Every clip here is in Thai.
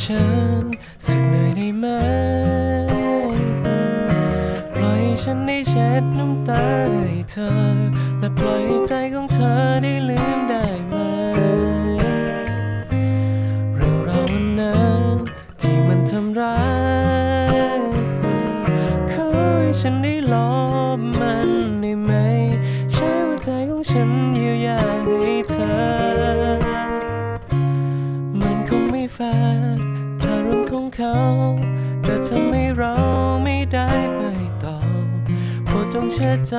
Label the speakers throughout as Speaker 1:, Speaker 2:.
Speaker 1: ฉันสักหน่อยได้ไหม ปล่อยฉันได้เช็ดน้ำตาให้เธอ และปล่อยใจของเธอได้ลืมได้ไหมเรื่องราววันนั้นที่มันทำร้ายขอให้ฉันได้ลบมันได้ไหม ใช้หัวใจของฉันเยียวยาให้ จงเชื่อใจ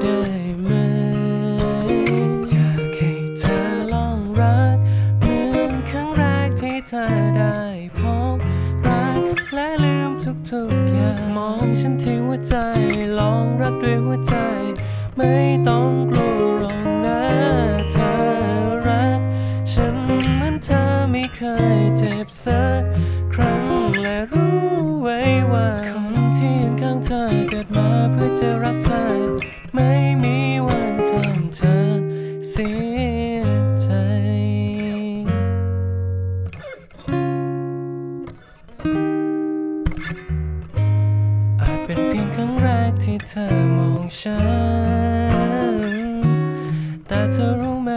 Speaker 1: ได้ไหม อยากให้เธอลองรัก เหมือนครั้งแรกที่เธอได้พบรักและลืมทุกๆอย่าง มองฉันที่หัวใจ ลองรักด้วยหัวใจ ไม่ต้องกลัวหรอกนะเธอรัก ฉันเหมือนเธอไม่เคยเจ็บสักครั้งและรู้ไว้ว่าคนที่ยืนข้างเธอ เพื่อจะรักเธอ ไม่มีวันทำเธอเสียใจอาจเป็นเพียงครั้งแรกที่เธอมองฉัน แต่เธอรู้ไหม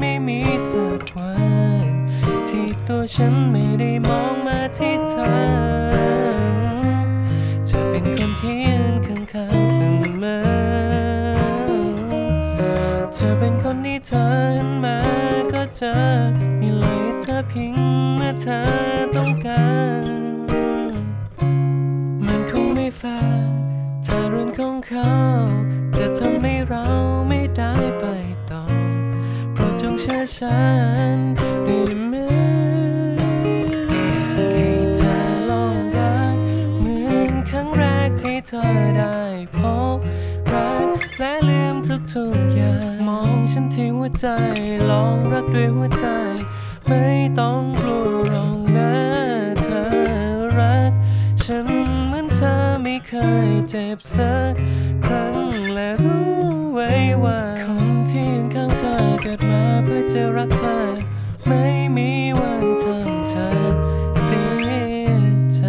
Speaker 1: ไม่มีสักวัน ที่ตัวฉันไม่ได้มองมาที่เธอ เจอมีเลยเธอเพียงเมื่อเธอต้องการ มันคงไม่แฟร์ถ้าเรื่องของเขา จะทำให้เราไม่ได้ไปต่อโปรดจงเชื่อฉันได้ไหมให้เธอลองรักเหมือนครั้งแรกที่เธอได้พบรักและลืมทุกๆอย่าง วใจ ลองรักด้วยหัวใจ ไม่ต้องกลัวหรอกนะเธอรัก ฉันเหมือนเธอไม่เคยเจ็บสักครั้งและรู้ไว้ว่าคนที่ยืนข้างเธอเกิดมาเพื่อจะรักเธอ ไม่มีวันทำเธอเสียใจ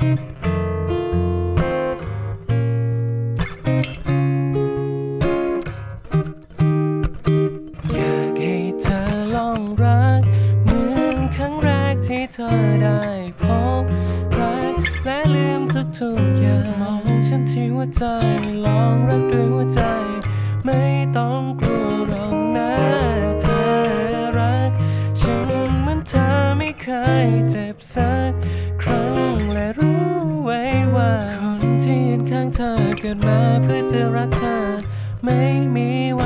Speaker 1: อย เธอได้พบรักและลืมทุกๆอย่างมองฉันที่หัวใจลองรักด้วยหัวใจ ไม่ต้องกลัวหรอกนะเธอรัก ฉันเหมือนเธอไม่เคยเจ็บสักครั้งและรู้ไว้ว่า คนที่ยืนข้างเธอเกิดมาเพื่อจะรักเธอ ไม่มีวัน